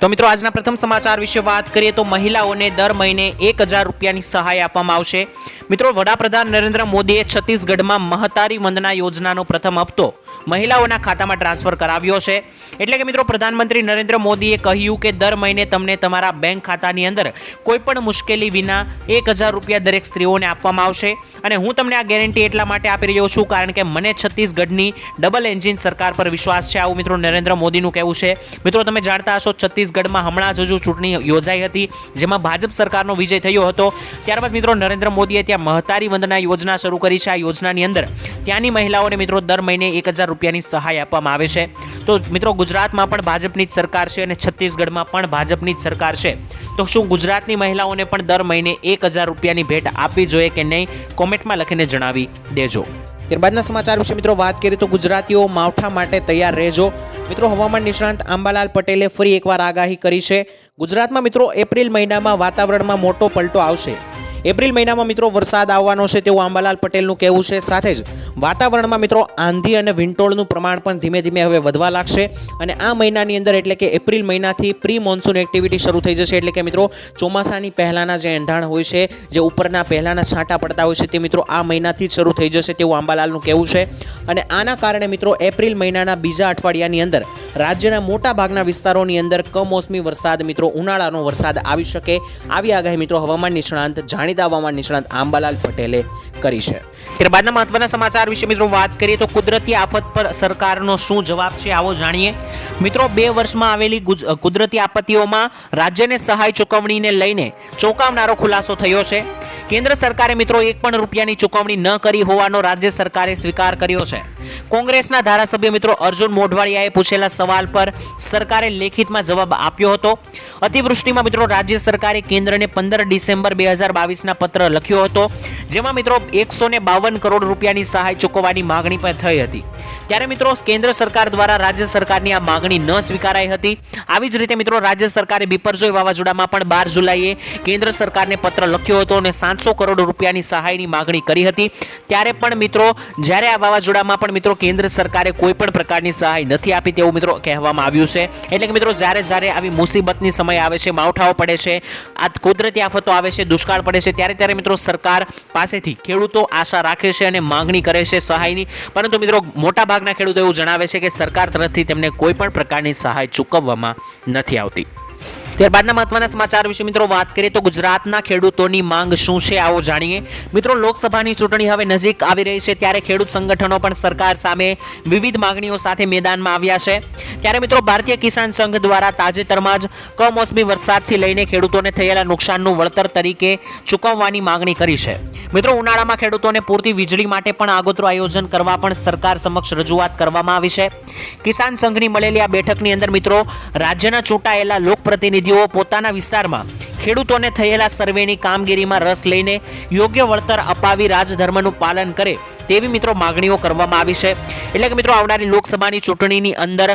તો મિત્રો, આજના પ્રથમ સમાચાર વિશે વાત કરીએ તો મહિલાઓને દર મહિને એક હજાર રૂપિયાની સહાય આપવામાં આવશે. મિત્રો, વડાપ્રધાન નરેન્દ્ર મોદીએ છત્તીસગઢમાં મહતારી વંદના યોજનાનો પ્રથમ હપ્તો મહિલાઓના ખાતામાં ટ્રાન્સફર કરાવ્યો છે. એટલે કે મિત્રો, પ્રધાનમંત્રી નરેન્દ્ર મોદીએ કહ્યું કે દર મહિને તમને તમારા બેંક ખાતાની અંદર કોઈપણ મુશ્કેલી વિના એક હજાર રૂપિયા દરેક સ્ત્રીઓને આપવામાં આવશે. અને હું તમને આ ગેરંટી એટલા માટે આપી રહ્યો છું કારણ કે મને છત્તીસગઢની ડબલ એન્જિન સરકાર પર વિશ્વાસ છે. આવું મિત્રો નરેન્દ્ર મોદીનું કહેવું છે. મિત્રો, તમે જાણતા હશો છત્તીસગઢમાં હમણાં જ હજુ ચૂંટણી યોજાઈ હતી, જેમાં ભાજપ સરકારનો વિજય થયો હતો. ત્યારબાદ મિત્રો નરેન્દ્ર મોદીએ ત્યાં મહતારી વંદના યોજના શરૂ કરી છે. આ યોજનાની અંદર ત્યાંની મહિલાઓને મિત્રો દર મહિને એક હજાર રૂપિયાની સહાય આપવામાં આવે છે. તો મિત્રો ગુજરાતમાં પણ ભાજપની જ સરકાર છે અને છત્તીસગઢમાં પણ ભાજપની જ સરકાર છે. તો શું ગુજરાતની મહિલાઓને પણ દર મહિને એક હજાર રૂપિયાની ભેટ આપવી જોઈએ કે નહીં? કોમેન્ટમાં લખીને જણાવી દેજો. ત્યારબાદના સમાચાર વિશે મિત્રો વાત કરીએ તો ગુજરાતીઓ માવઠા માટે તૈયાર રહેજો. મિત્રો હવામાન નિષ્ણાંત આંબાલાલ પટેલે ફરી એકવાર આગાહી કરી છે. ગુજરાતમાં મિત્રો એપ્રિલ મહિનામાં વાતાવરણમાં મોટો પલટો આવશે. એપ્રિલ મહિનામાં મિત્રો વરસાદ આવવાનો છે તેવું આંબાલાલ પટેલનું કહેવું છે. સાથે જ વાતાવરણમાં મિત્રો આંધી અને વિંટોળનું પ્રમાણ પણ ધીમે ધીમે હવે વધવા લાગશે અને આ મહિનાની અંદર એટલે કે એપ્રિલ મહિનાથી પ્રી મોન્સૂન એક્ટિવિટી શરૂ થઈ જશે એટલે કે મિત્રો ચોમાસાની પહેલાંના જે એંધાણ હોય છે, જે ઉપરના પહેલાંના છાંટા પડતા હોય છે તે મિત્રો આ મહિનાથી જ શરૂ થઈ જશે તેવું આંબાલાલનું કહેવું છે. અને આના કારણે મિત્રો એપ્રિલ મહિનાના બીજા અઠવાડિયાની અંદર રાજ્યના મોટા ભાગના વિસ્તારોની અંદર કમોસમી વરસાદ મિત્રો ઉનાળાનો વરસાદ આવી શકે. આવી આગાહી મિત્રો હવામાન નિષ્ણાંત જાણીતા હવામાન નિષ્ણાત આંબાલાલ પટેલે કરી છે. ત્યારબાદના મહત્વના સમાચાર વિશે મિત્રો વાત કરીએ તો કુદરતી આફત પર સરકારનો શું જવાબ છે આવો જાણીએ. મિત્રો, બે વર્ષમાં આવેલી કુદરતી આપત્તિઓમાં રાજ્યને સહાય ચૂકવણીને લઈને ચોંકાવનારો ખુલાસો થયો છે. કેન્દ્ર સરકારે મિત્રો એક પણ રૂપિયાની ચૂકવણી ન કરી હોવાનો રાજ્ય સરકારે સ્વીકાર કર્યો છે. કોંગ્રેસના ધારાસભ્ય મિત્રો અર્જુન મોઢવાડિયાએ પૂછેલા સવાલ પર સરકારે લેખિતમાં જવાબ આપ્યો હતો. અતિવૃષ્ટિમાં મિત્રો રાજ્ય સરકારે કેન્દ્રને પંદર ડિસેમ્બર બે હજાર બાવીસના પત્ર લખ્યો હતો, જેમાં મિત્રો એકસો ને બાવન કરોડ રૂપિયાની સહાય ચૂકવવાની માગણી પણ થઈ હતી. ત્યારે મિત્રો કેન્દ્ર સરકાર દ્વારા રાજ્ય સરકારની આ માગણી ન સ્વીકારાઈ હતી. આવી જ રીતે મિત્રો રાજ્ય સરકારે બિપરજોય વાવાઝોડામાં પણ બાર જુલાઈએ કેન્દ્ર સરકારને પત્ર લખ્યો હતો અને સાતસો કરોડ રૂપિયાની સહાયની માગણી કરી હતી. ત્યારે પણ મિત્રો જ્યારે આ વાવાઝોડામાં પણ મિત્રો કેન્દ્ર સરકારે કોઈ પણ પ્રકારની સહાય નથી આપી તેવું મિત્રો કહેવામાં આવ્યું છે. એટલે કે મિત્રો જ્યારે જ્યારે આવી મુસીબતની સમય આવે છે, માવઠાઓ પડે છે, આ કુદરતી આફતો આવે છે, દુષ્કાળ પડે છે ત્યારે ત્યારે મિત્રો સરકાર પાસેથી ખેડૂતો આશા રાખે છે અને માંગણી કરે છે સહાયની. પરંતુ મિત્રો મોટા ભાગના ખેડૂતો એવું જણાવે છે કે સરકાર તરફથી તેમને કોઈ પણ પ્રકારની સહાય ચૂકવવામાં નથી આવતી. ત્યારબાદના મહત્વના સમાચાર વિશે મિત્રો વાત કરીએ તો ગુજરાતના ખેડૂતોની માંગ શું છે આવો જાણીએ. મિત્રો, લોકસભાની ચૂંટણી હવે નજીક આવી રહી છે ત્યારે ખેડૂત સંગઠનો પણ સરકાર સામે વિવિધ માંગણીઓ સાથે મેદાનમાં આવ્યા છે. ત્યારે મિત્રો, ભારતીય કિસાન સંઘ દ્વારા તાજેતરમાં જ કમોસમી વરસાદથી લઈને ખેડૂતોને થયેલા નુકસાનનું વળતર તરીકે ચૂકવવાની માંગણી કરી છે. મિત્રો, ઉનાળામાં ખેડૂતોને પૂરતી વીજળી માટે પણ આગોતરું આયોજન કરવા પણ સરકાર સમક્ષ રજૂઆત કરવામાં આવી છે. કિસાન સંઘની મળેલી આ બેઠકની અંદર મિત્રો, રાજ્યના ચૂંટાયેલા લોકપ્રતિનિધિઓ પોતાના વિસ્તારમાં ખેડૂતોને થયેલા સર્વેની કામગીરીમાં રસ લઈને યોગ્ય વળતર અપાવી રાજધર્મનું પાલન કરે તેવી મિત્રો માગણીઓ કરવામાં આવી છે. એટલે કે મિત્રો આવનારી લોકસભાની ચૂંટણીની અંદર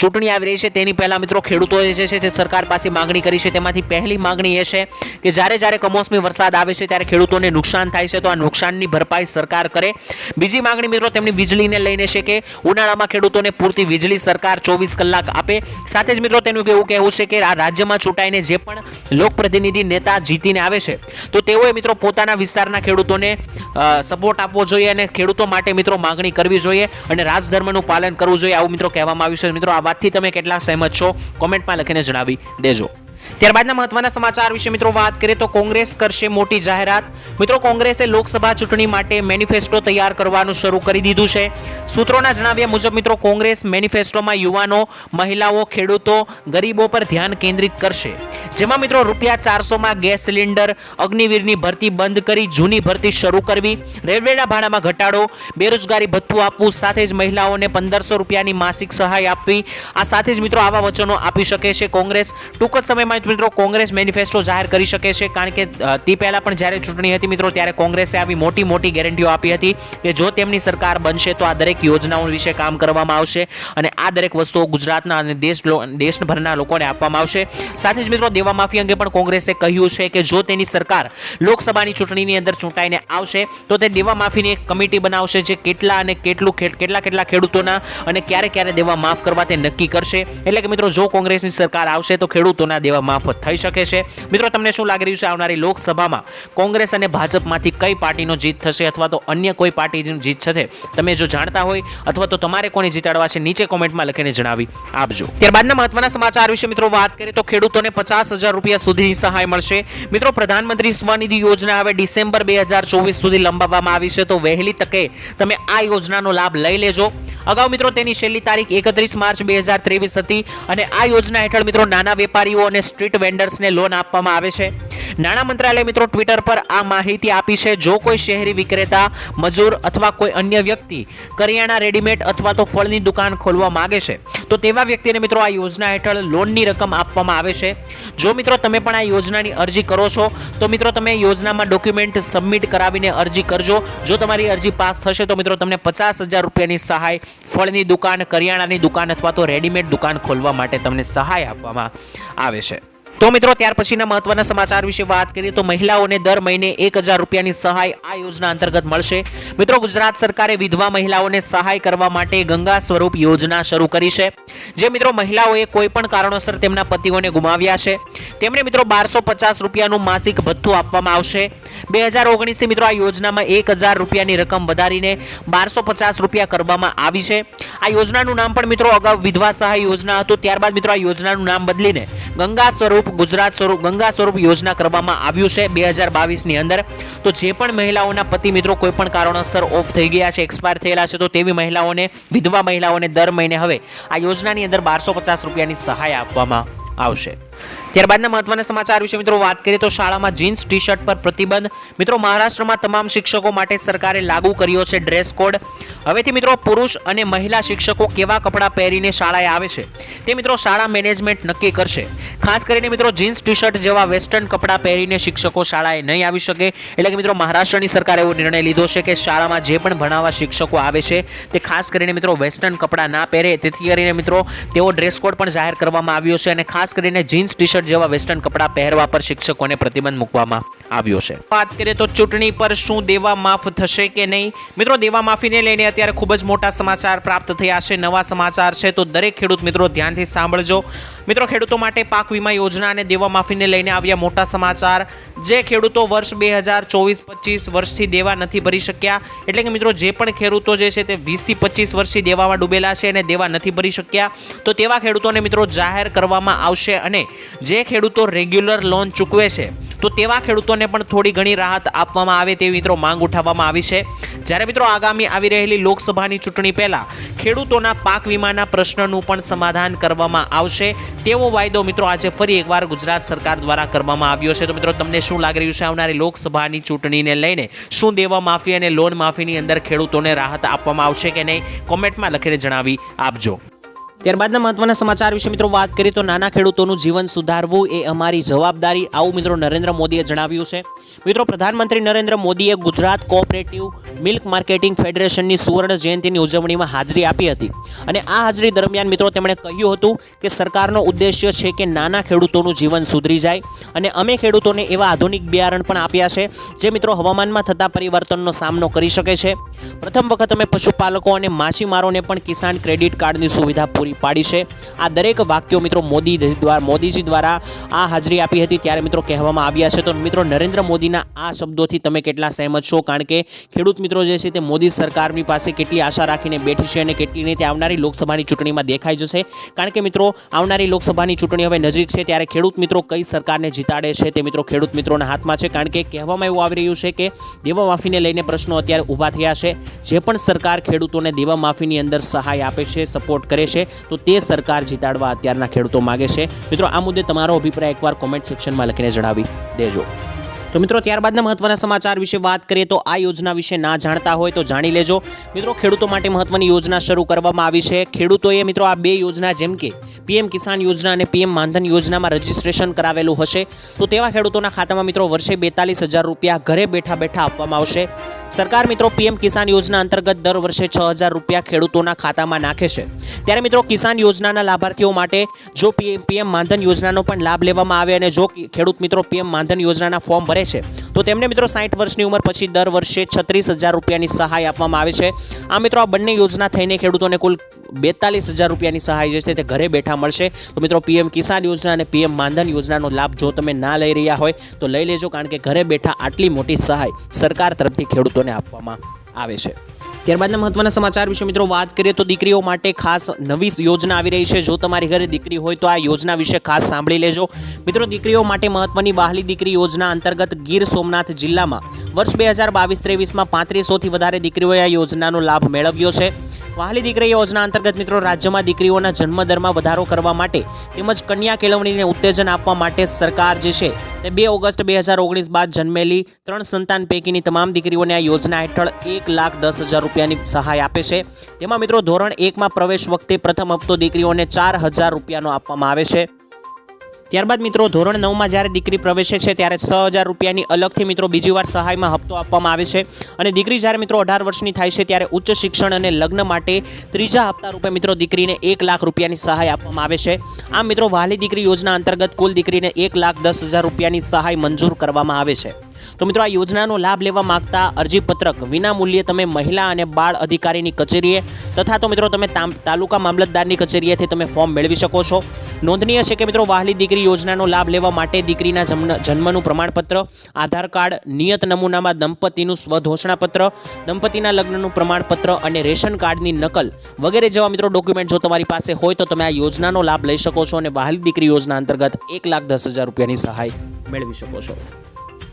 ચૂંટણી આવી રહી છે. તેની પહેલાં મિત્રો ખેડૂતોએ જે છે તે સરકાર પાસે માગણી કરી છે. તેમાંથી પહેલી માગણી એ છે કે જ્યારે જ્યારે કમોસમી વરસાદ આવે છે ત્યારે ખેડૂતોને નુકસાન થાય છે તો આ નુકસાનની ભરપાઈ સરકાર કરે. બીજી માગણી મિત્રો તેમની વીજળીને લઈને છે કે ઉનાળામાં ખેડૂતોને પૂરતી વીજળી સરકાર ચોવીસ કલાક આપે. સાથે જ મિત્રો તેનું એવું કહેવું છે કે આ રાજ્યમાં ચૂંટાઈને જે પણ લોકપ્રતિનિધિ નેતા જીતીને આવે છે. તો તેઓએ મિત્રો પોતાના વિસ્તારના ખેડૂતોને સપોર્ટ આપવો જોઈએ અને ખેડૂતો માટે મિત્રો માગણી કરવી જોઈએ અને રાજધર્મનું પાલન કરવું જોઈએ આવું મિત્રો કહેવામાં આવ્યું છે. મિત્રો, આ વાતથી તમે કેટલા સહેમત છો? કોમેન્ટમાં લખીને જણાવી દેજો. ત્યારબાદના મહત્વના સમાચાર વિશે મિત્રો વાત કરીએ તો કોંગ્રેસ કરશે મોટી જાહેરાત. મિત્રો, કોંગ્રેસે લોકસભા ચૂંટણી માટે મેનિફેસ્ટો તૈયાર કરવાનું શરૂ કરી દીધું છે. સૂત્રોના જણાવ્યા મુજબ, મિત્રો, કોંગ્રેસ મેનિફેસ્ટોમાં યુવાનો, મહિલાઓ, ખેડૂતો, ગરીબો પર ધ્યાન કેન્દ્રિત કરશે. જેમાં, મિત્રો, રૂપિયા ચારસોમાં ગેસ સિલિન્ડર, અગ્નિવીરની ભરતી બંધ કરી જૂની ભરતી શરૂ કરવી, રેલવેના ભાડામાં ઘટાડો, બેરોજગારી ભથ્થું આપવું, સાથે જ મહિલાઓને પંદરસો રૂપિયાની માસિક સહાય આપવી. આ સાથે જ, મિત્રો, આવા વચનો આપી શકે છે કોંગ્રેસ. ટૂંક જ સમયમાં મિત્રો, કોંગ્રેસ મેનિફેસ્ટો જાહેર કરી શકે છે, કારણ કે તે પહેલાં પણ જ્યારે ચૂંટણી હતી મિત્રો, ત્યારે કોંગ્રેસે આવી મોટી મોટી ગેરંટીઓ આપી હતી કે જો તેમની સરકાર બનશે તો આ દરેક યોજનાઓ વિશે કામ કરવામાં આવશે અને આ દરેક વસ્તુઓ ગુજરાતના અને દેશ દેશભરના લોકોને આપવામાં આવશે. સાથે જ મિત્રો, દેવા માફી અંગે પણ કોંગ્રેસે કહ્યું છે કે જો તેની સરકાર લોકસભાની ચૂંટણીની અંદર ચૂંટાઈને આવશે, તો તે દેવા માફીની એક કમિટી બનાવશે જે કેટલા અને કેટલું કેટલા કેટલા ખેડૂતોના અને ક્યારે ક્યારે દેવા માફ કરવા તે નક્કી કરશે. એટલે કે મિત્રો, જો કોંગ્રેસની સરકાર આવશે તો ખેડૂતોના દેવા માફ થઈ શકે છે. મિત્રો, તમને શું લાગી રહ્યું છે આવનારી લોકસભામાં? કોંગ્રેસ અને ભાજપમાંથી કઈ પાર્ટીનો જીત થશે અથવા તો અન્ય કોઈ પાર્ટીની જીત થશે? તમે જો જાણતા હોય અથવા તો તમારે કોને જીતાડવા છે, નીચે કોમેન્ટમાં લખીને જણાવી આપજો. ત્યારબાદના મહત્વના સમાચાર વિશે મિત્રો વાત કરીએ તો ખેડૂતોને પચાસ હજાર રૂપિયા સુધીની સહાય મળશે. મિત્રો, પ્રધાનમંત્રી સ્વનિધિ યોજના હવે ડિસેમ્બર બે હજાર ચોવીસ સુધી લંબાવવામાં આવી છે. તો વહેલી તકે તમે આ યોજનાનો લાભ લઈ લેજો. અગાઉ મિત્રો, તેની છેલ્લી તારીખ એકત્રીસ માર્ચ બે હજાર ત્રેવીસ હતી અને આ યોજના હેઠળ મિત્રો, નાના વેપારીઓ અને સ્ટ્રીટ વેન્ડર્સને લોન આપવામાં આવે છે. નાણાં મંત્રાલય મિત્રો ટ્વિટર પર આ માહિતી આપી છે. જો કોઈ શહેરી વિક્રેતા, મજૂર અથવા કોઈ અન્ય વ્યક્તિ કરિયાણા રેડીમેડ અથવા તો ફળની દુકાન ખોલવા માગે છે, તો તેવા વ્યક્તિને મિત્રો આ યોજના હેઠળ લોનની રકમ આપવામાં આવે છે. જો મિત્રો તમે પણ આ યોજનાની અરજી કરો છો, તો મિત્રો તમે યોજનામાં ડોક્યુમેન્ટ સબમિટ કરાવીને અરજી કરજો. જો તમારી અરજી પાસ થશે, તો મિત્રો તમને પચાસ હજાર રૂપિયાની સહાય ફળની દુકાન, કરિયાણાની દુકાન અથવા તો રેડીમેડ દુકાન ખોલવા માટે તમને સહાય આપવામાં આવે છે. તો મિત્રો, ત્યાર પછીના મહત્વના સમાચાર વિશે વાત કરીએ તો મહિલાઓને દર મહિને એક હજાર રૂપિયાની સહાય આ યોજના અંતર્ગત મળશે. મિત્રો, ગુજરાત સરકારે વિધવા મહિલાઓને સહાય કરવા માટે ગંગા સ્વરૂપ યોજના શરૂ કરી છે. જે મિત્રો, મહિલાઓએ કોઈ પણ કારણોસર તેમના પતિઓને ગુમાવ્યા છે. તેમને મિત્રો, બારસો પચાસ રૂપિયાનું માસિક ભથ્થું આપવામાં આવશે. બે હજાર ઓગણીસથી મિત્રો આ યોજનામાં એક હજાર રૂપિયાની રકમ વધારીને બારસો પચાસ રૂપિયા કરવામાં આવી છે. આ યોજનાનું નામ પણ મિત્રો અગાઉ વિધવા સહાય યોજના હતું. ત્યારબાદ મિત્રો આ યોજનાનું નામ બદલીને ગંગા સ્વરૂપ, ગુજરાત સ્વરૂપ, ગંગા સ્વરૂપ યોજના કરવામાં આવ્યું છે બે હજાર બાવીસની અંદર. તો જે પણ મહિલાઓના પતિ મિત્રો કોઈ પણ કારણોસર ઓફ થઈ ગયા છે, એક્સપાયર થયેલા છે, તો તેવી મહિલાઓને, વિધવા મહિલાઓને દર મહિને હવે આ યોજનાની અંદર બારસો પચાસ રૂપિયાની સહાય આપવામાં આવશે. ત્યારબાદના મહત્વના સમાચાર વિશે મિત્રો વાત કરીએ તો શાળામાં જીન્સ ટી શર્ટ પર પ્રતિબંધ. મિત્રો, મહારાષ્ટ્રમાં તમામ શિક્ષકો માટે સરકારે લાગુ કર્યો છે ડ્રેસ કોડ. હવેથી મિત્રો, પુરુષ અને મહિલા શિક્ષકો કેવા કપડાં પહેરીને શાળાએ આવે છે? તે મિત્રો શાળા મેનેજમેન્ટ નક્કી કરશે. ખાસ કરીને મિત્રો, જીન્સ ટી શર્ટ જેવા વેસ્ટર્ન કપડાં પહેરીને શિક્ષકો શાળાએ નહીં આવી શકે. એટલે કે મિત્રો, મહારાષ્ટ્રની સરકારે એવો નિર્ણય લીધો છે કે શાળામાં જે પણ ભણાવવા શિક્ષકો આવે છે, તે ખાસ કરીને મિત્રો વેસ્ટર્ન કપડાં ના પહેરે. તેથી કરીને મિત્રો તેવો ડ્રેસ કોડ પણ જાહેર કરવામાં આવ્યો છે અને ખાસ કરીને જીન્સ ટી શર્ટ જેવા વેસ્ટર્ન કપડાં પહેરવા પર શિક્ષકોને પ્રતિબંધ મૂકવામાં આવ્યો છે. વાત કરીએ તો ચૂંટણી પર શું દેવા માફ થશે કે નહીં? મિત્રો, દેવા માફીને લઈને અત્યારે ખૂબ જ મોટા સમાચાર પ્રાપ્ત થયા છે, નવા સમાચાર છે, તો દરેક ખેડૂત મિત્રો ધ્યાનથી સાંભળજો. મિત્રો, ખેડૂતો માટે પાક વીમા યોજના અને દેવા માફીને લઈને આવ્યા મોટા સમાચાર. જે ખેડૂતો વર્ષ બે હજાર ચોવીસ પચીસ વર્ષથી દેવા નથી ભરી શક્યા. એટલે કે મિત્રો, જે પણ ખેડૂતો જે છે તે વીસથી પચીસ વર્ષથી દેવામાં ડૂબેલા છે અને દેવા નથી ભરી શક્યા. તો તેવા ખેડૂતોને મિત્રો, જાહેર કરવામાં આવશે અને જે ખેડૂતો રેગ્યુલર લોન ચૂકવે છે તો તેવા ખેડૂતોને પણ થોડી ઘણી રાહત આપવામાં આવે તેવી મિત્રો માંગ ઉઠાવવામાં આવી છે. જ્યારે મિત્રો આગામી આવી રહેલી લોકસભાની ચૂંટણી પહેલાં ખેડૂતોના પાક વીમાના પ્રશ્નનું પણ સમાધાન કરવામાં આવશે. તેવો વાયદો મિત્રો આજે ફરી એકવાર ગુજરાત સરકાર દ્વારા કરવામાં આવ્યો છે. તો મિત્રો તમને શું લાગી રહ્યું છે આવનારી લોકસભાની ચૂંટણીને લઈને? શું દેવા માફી અને લોન માફીની અંદર ખેડૂતોને રાહત આપવામાં આવશે કે નહીં? કોમેન્ટમાં લખીને જણાવી આપજો. ત્યારબાદના મહત્વના સમાચાર વિશે મિત્રો વાત કરીએ તો નાના ખેડૂતોનું જીવન સુધારવું એ અમારી જવાબદારી. આવું મિત્રો નરેન્દ્ર મોદીએ જણાવ્યું છે. મિત્રો, પ્રધાનમંત્રી નરેન્દ્ર મોદીએ ગુજરાત કોઓપરેટિવ મિલ્ક માર્કેટિંગ ફેડરેશનની સુવર્ણ જયંતિની ઉજવણીમાં હાજરી આપી હતી. અને આ હાજરી દરમિયાન મિત્રો તેમણે કહ્યું હતું કે સરકારનો ઉદ્દેશ્ય છે કે નાના ખેડૂતોનું જીવન સુધરી જાય અને અમે ખેડૂતોને એવા આધુનિક બિયારણ પણ આપ્યા છે જે મિત્રો હવામાનમાં થતા પરિવર્તનનો સામનો કરી શકે છે. પ્રથમ વખત અમે પશુપાલકો અને માછીમારોને પણ કિસાન ક્રેડિટ કાર્ડની સુવિધા પૂરી પાડી છે. આ દરેક વાક્યો મિત્રો મોદી દ્વારા મોદીજી દ્વારા આ હાજરી આપી હતી ત્યારે મિત્રો કહેવામાં આવ્યા છે. તો મિત્રો નરેન્દ્ર મોદીના આ શબ્દોથી તમે કેટલા સહેમત છો? કારણ કે ખેડૂત મિત્રો જે છે તે મોદી સરકારની પાસે કેટલી આશા રાખીને બેઠી છે અને કેટલી નહીં તે આવનારી લોકસભાની ચૂંટણીમાં દેખાઈ જશે. કારણ કે મિત્રો આવનારી લોકસભાની ચૂંટણી હવે નજીક છે ત્યારે ખેડૂત મિત્રો કઈ સરકારને જીતાડે છે તે મિત્રો ખેડૂત મિત્રોના હાથમાં છે. કારણ કે કહેવામાં એવું આવી રહ્યું છે કે દેવા માફીને લઈને પ્રશ્નો અત્યારે ઊભા થયા છે. જે પણ સરકાર ખેડૂતોને દેવા માફીની અંદર સહાય આપે છે, સપોર્ટ કરે છે તો તે સરકાર જીતાડવા અત્યારના ખેડૂતો માગે છે. મિત્રો, આ મુદ્દે તમારો અભિપ્રાય એકવાર કોમેન્ટ સેક્શનમાં લખીને જણાવી દેજો. તો મિત્રો, ત્યારબાદના મહત્વના સમાચાર વિશે વાત કરીએ તો આ યોજના વિશે ના જાણતા હોય તો જાણી લેજો. મિત્રો, ખેડૂતો માટે મહત્વની યોજના શરૂ કરવામાં આવી છે. ખેડૂતોએ મિત્રો, આ બે યોજના જેમ કે પીએમ કિસાન યોજના અને પીએમ માનધન યોજનામાં રજીસ્ટ્રેશન કરાવેલું હશે. તો તેવા ખેડૂતોના ખાતામાં મિત્રો, વર્ષે બેતાલીસ હજાર રૂપિયા ઘરે બેઠા બેઠા આપવામાં આવશે. સરકાર મિત્રો, પીએમ કિસાન યોજના અંતર્ગત દર વર્ષે છ હજાર રૂપિયા ખેડૂતોના ખાતામાં નાખે છે. ત્યારે મિત્રો, કિસાન યોજનાના લાભાર્થીઓ માટે જો પીએમ માનધન યોજનાનો પણ લાભ લેવામાં આવે અને જો ખેડૂત મિત્રો પીએમ માનધન યોજનાના ફોર્મ ભરે છે. તો તેમને મિત્રો સાઠ વર્ષની ઉંમર, પછી દર વર્ષે છત્રીસ હજાર રૂપિયાની સહાય આપવામાં આવે છે. આ મિત્રો આ બંને યોજના થઈને ખેડૂતોને કુલ બેતાલીસ હજાર રૂપિયાની સહાય જે છે તે ઘરે બેઠા મળશે. તો મિત્રો પીએમ કિસાન યોજના અને પીએમ માનધન યોજનાનો લાભ જો તમે ના લઈ રહ્યા હોય, તો લઈ લેજો, કારણ કે ઘરે બેઠા આટલી મોટી સહાય સરકાર તરફથી ખેડૂતોને આપવામાં આવે છે. ત્યારબાદના મહત્વના સમાચાર વિશે મિત્રો વાત કરીએ તો દીકરીઓ માટે ખાસ નવી યોજના આવી રહી છે. જો તમારી ઘરે દીકરી હોય તો આ યોજના વિશે ખાસ સાંભળી લેજો. મિત્રો, દીકરીઓ માટે મહત્વની બહાલી દીકરી યોજના અંતર્ગત ગીર સોમનાથ જિલ્લામાં વર્ષ બે હજાર બાવીસ ત્રેવીસમાં પાંત્રીસોથી વધારે દીકરીઓએ આ યોજનાનો લાભ મેળવ્યો છે. વહાલી દીકરી યોજના અંતર્ગત મિત્રો રાજ્યમાં દીકરીઓના જન્મદરમાં વધારો કરવા માટે તેમજ કન્યા કેળવણીને ઉત્તેજન આપવા માટે સરકાર જે છે તે બે ઓગસ્ટ બે હજાર ઓગણીસ બાદ જન્મેલી ત્રણ સંતાન પૈકીની તમામ દીકરીઓને આ યોજના હેઠળ એક લાખ દસ હજાર રૂપિયાની સહાય આપે છે. તેમાં મિત્રો ધોરણ એકમાં પ્રવેશ વખતે પ્રથમ હપ્તો દીકરીઓને ચાર હજાર રૂપિયાનો આપવામાં આવે છે. ત્યારબાદ મિત્રો ધોરણ નવમાં જ્યારે દીકરી પ્રવેશે છે, ત્યારે છ હજાર રૂપિયાની અલગથી મિત્રો બીજી વાર સહાયમાં હપ્તો આપવામાં આવે છે. અને દીકરી જ્યારે મિત્રો અઢાર વર્ષની થાય છે, ત્યારે ઉચ્ચ શિક્ષણ અને લગ્ન માટે ત્રીજા હપ્તા રૂપે મિત્રો દીકરીને એક લાખ રૂપિયાની સહાય આપવામાં આવે છે. આમ મિત્રો વાલી દીકરી યોજના અંતર્ગત કુલ દીકરીને એક લાખ દસ હજાર રૂપિયાની સહાય મંજૂર કરવામાં આવે છે. તો મિત્રો આ યોજનાનો લાભ લેવા માંગતા અરજીપત્રક વિના મૂલ્યે તમે મહિલા અને બાળ અધિકારીની કચેરીએ તથા તો મિત્રો તમે તાલુકા મામલતદારની કચેરીએથી તમે ફોર્મ મેળવી શકો છો. નોંધનીય છે કે મિત્રો વાહલી દીકરી યોજનાનો લાભ લેવા માટે દીકરીના જન્મ- જન્મનું પ્રમાણપત્ર, આધાર કાર્ડ, નિયત નમૂનામાં દંપતીનું સ્વઘોષણાપત્ર, દંપતીના લગ્નનું પ્રમાણપત્ર અને રેશન કાર્ડની નકલ વગેરે જેવા મિત્રો ડોક્યુમેન્ટ જો તમારી પાસે હોય તો તમે આ યોજનાનો લાભ લઈ શકો છો અને વાહલી દીકરી યોજના અંતર્ગત એક લાખ દસ હજાર રૂપિયાની સહાય મેળવી શકો છો.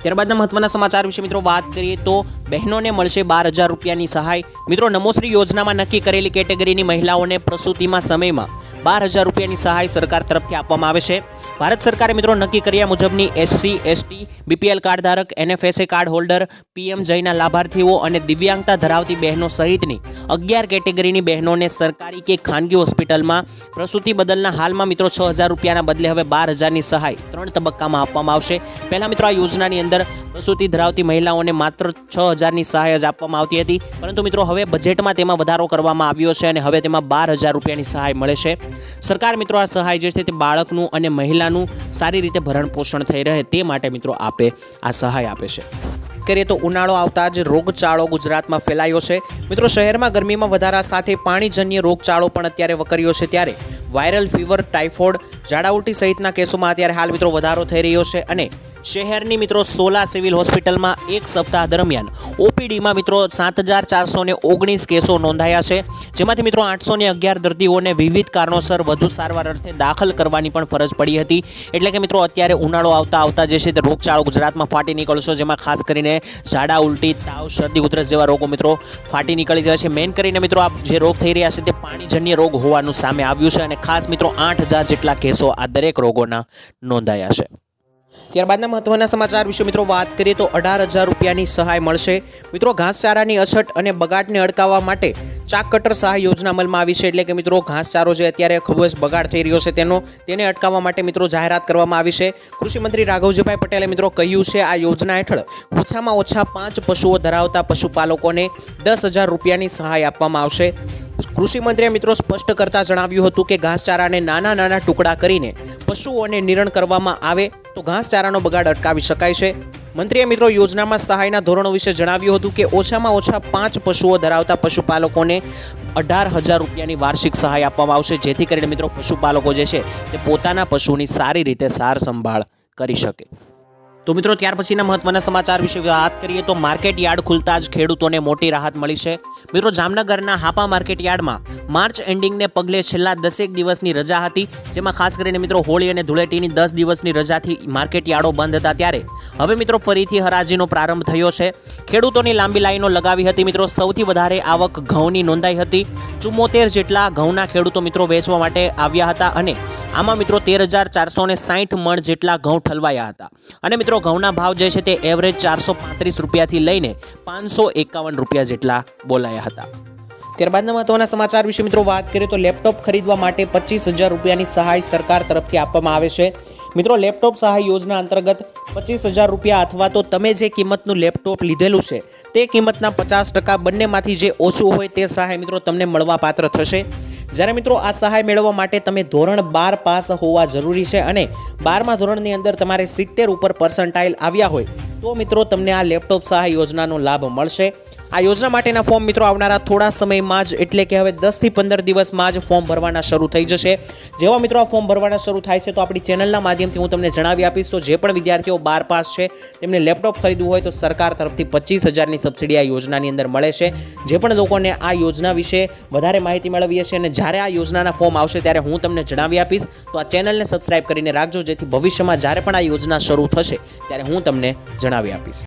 ત્યારબાદના મહત્વના સમાચાર વિશે મિત્રો વાત કરીએ તો બહેનોને મળશે બાર હજાર રૂપિયાની સહાય. મિત્રો, નમોશ્રી યોજનામાં નક્કી કરેલી કેટેગરીની મહિલાઓને પ્રસૂતિમાં સમયમાં બાર હજાર રૂપિયાની સહાય સરકાર તરફથી આપવામાં આવે છે. ભારત સરકારે મિત્રો નક્કી કર્યા મુજબની એસસી એસટી બીપીએલ કાર્ડ ધારક એનએફએસએ કાર્ડ હોલ્ડર પીએમ જયના લાભાર્થીઓ અને દિવ્યાંગતા ધરાવતી બહેનો સહિતની અગિયાર કેટેગરીની બહેનોને સરકારી કે ખાનગી હોસ્પિટલમાં પ્રસૂતિ બદલના હાલમાં મિત્રો છ હજાર રૂપિયાના બદલે હવે બાર હજારની સહાય ત્રણ તબક્કામાં આપવામાં આવશે. પહેલા મિત્રો આ યોજનાની અંદર પ્રસૂતિ ધરાવતી મહિલાઓને માત્ર છ હજારની સહાય જ આપવામાં આવતી હતી. પરંતુ મિત્રો, હવે બજેટમાં તેમાં વધારો કરવામાં આવ્યો છે અને હવે તેમાં બાર હજાર રૂપિયાની સહાય મળે છે. સરકાર મિત્રો, આ સહાય જે છે તે બાળકનું અને મહિલાનું સારી રીતે ભરણ પોષણ થઈ રહે તે માટે મિત્રો આપે, આ સહાય આપે છે. કરીએ તો ઉનાળો આવતા જ રોગચાળો ગુજરાતમાં ફેલાયો છે. મિત્રો, શહેરમાં ગરમીમાં વધારા સાથે પાણીજન્ય રોગચાળો પણ અત્યારે વકર્યો છે ત્યારે. વાયરલ ફીવર, ટાઇફોઇડ, ઝાડા ઉલટી સહિતના કેસોમાં અત્યારે હાલ મિત્રો વધારો થઈ રહ્યો છે અને શહેરની મિત્રો સોલા સિવિલ હોસ્પિટલમાં એક સપ્તાહ દરમિયાન ઓપીડીમાં મિત્રો સાત હજાર ચારસો ઓગણીસ કેસો નોંધાયા છે. જેમાંથી મિત્રો આઠસો ને અગિયાર દર્દીઓને વિવિધ કારણોસર વધુ સારવાર અર્થે દાખલ કરવાની પણ ફરજ પડી હતી. એટલે કે મિત્રો અત્યારે ઉનાળો આવતા આવતા જે છે તે રોગચાળો ગુજરાતમાં ફાટી નીકળશો જેમાં ખાસ કરીને ઝાડા ઉલટી, તાવ, શરદી, ઉધરસ જેવા રોગો મિત્રો ફાટી નીકળી જાય છે. મેન કરીને મિત્રો આ જે રોગ થઈ રહ્યા છે તે પાણીજન્ય રોગ હોવાનું સામે આવ્યું છે અને ખાસ મિત્રો આઠ જેટલા કેસો આ દરેક રોગોના નોંધાયા છે. ત્યારબાદના મહત્વના સમાચાર વિશે મિત્રો વાત કરીએ તો અઢાર હજાર રૂપિયાની સહાય મળશે. મિત્રો ઘાસચારાની અછત અને બગાડને અટકાવવા માટે ચાક કટર સહાય યોજના અમલમાં આવી છે એટલે કે મિત્રો ઘાસચારો જે અત્યારે ખૂબ જ બગાડ થઈ રહ્યો છે તેનો તેને અટકાવવા માટે મિત્રો જાહેરાત કરવામાં આવી છે. કૃષિમંત્રી રાઘવજીભાઈ પટેલે મિત્રો કહ્યું છે, આ યોજના હેઠળ ઓછામાં ઓછા પાંચ પશુઓ ધરાવતા પશુપાલકોને દસ હજાર રૂપિયાની સહાય આપવામાં આવશે. કૃષિમંત્રીએ મિત્રો સ્પષ્ટ કરતા જણાવ્યું હતું કે ઘાસચારાને નાના નાના ટુકડા કરીને પશુઓને નિરણ કરવામાં આવે તો ઘાસચારાનો બગાડ અટકાવી શકાય છે. મંત્રીએ મિત્રો યોજનામાં સહાયના ધોરણો વિશે જણાવ્યું હતું કે ઓછામાં ઓછા પાંચ પશુઓ ધરાવતા પશુપાલકોને અઢાર હજાર રૂપિયાની વાર્ષિક સહાય આપવામાં આવશે, જેથી કરીને મિત્રો પશુપાલકો જે છે તે પોતાના પશુની સારી રીતે સાર સંભાળ કરી શકે. તો મિત્રો, ત્યાર પછીના મહત્વના સમાચાર વિશે વાત કરીએ તો માર્કેટ યાર્ડ ખુલતા જ ખેડૂતોને મોટી રાહત મળી છે. મિત્રો, જામનગરના હાપા માર્કેટ યાર્ડમાં માર્ચ એન્ડિંગને પગલે છેલ્લા દસેક દિવસની રજા હતી, જેમાં ખાસ કરીને મિત્રો, હોળી અને ધૂળેટીની દસ દિવસની રજાથી માર્કેટ યાર્ડો બંધ હતા ત્યારે. હવે મિત્રો, ફરીથી હરાજીનો પ્રારંભ થયો છે. ખેડૂતોની લાંબી લાઈનો લગાવી હતી મિત્રો, સૌથી વધારે આવક ઘઉંની નોંધાઈ હતી. ચુમ્મોતેર જેટલા ઘઉંના ખેડૂતો મિત્રો વેચવા માટે આવ્યા હતા અને આમાં મિત્રો, તેર હજાર ચારસો ને સાહીઠ મણ જેટલા ઘઉં ઠલવાયા હતા. અને મિત્રો ઘઉંના ભાવ જે છે તે એવરેજ ચારસો પાંત્રીસ રૂપિયાથી લઈને પાંચસો એકાવન રૂપિયા જેટલા બોલાયા હતા. ત્યારબાદના મહત્વના સમાચાર વિશે મિત્રો વાત કરીએ તો લેપટોપ ખરીદવા માટે પચીસ હજાર રૂપિયાની સહાય સરકાર તરફથી આપવામાં આવે છે. મિત્રો, લેપટોપ સહાય યોજના અંતર્ગત પચીસ હજાર રૂપિયા અથવા તો તમે જે કિંમતનું લેપટોપ લીધેલું છે, તે કિંમતના પચાસ ટકા બંનેમાંથી જે ઓછું હોય તે સહાય મિત્રો તમને મળવા પાત્ર થશે. જ્યારે મિત્રો આ સહાય મેળવવા માટે તમે ધોરણ બાર પાસ હોવા જરૂરી છે અને બારમા ધોરણની અંદર તમારે સિત્તેર ઉપર પર્સન્ટાઇલ આવ્યા હોય, તો મિત્રો તમને આ લેપટોપ સહાય યોજનાનો લાભ મળશે. આ યોજના માટેના ફોર્મ મિત્રો આવનારા થોડા સમયમાં જ, એટલે કે હવે દસથી પંદર દિવસમાં જ ફોર્મ ભરવાના શરૂ થઈ જશે. જેવા મિત્રો આ ફોર્મ ભરવાના શરૂ થાય છે, તો આપણી ચેનલના માધ્યમથી હું તમને જણાવી આપીશ, તો જે પણ વિદ્યાર્થીઓ બાર પાસ છે, તેમને લેપટોપ ખરીદવું હોય તો સરકાર તરફથી પચીસ હજારની સબસિડી આ યોજનાની અંદર મળે છે. જે પણ લોકોને આ યોજના વિશે વધારે માહિતી મેળવીએ છે અને જ્યારે આ યોજનાના ફોર્મ આવશે ત્યારે હું તમને જણાવી આપીશ, તો આ ચેનલને સબસ્ક્રાઈબ કરીને રાખજો, જેથી ભવિષ્યમાં જ્યારે પણ આ યોજના શરૂ થશે, ત્યારે હું તમને જણાવી આપીશ.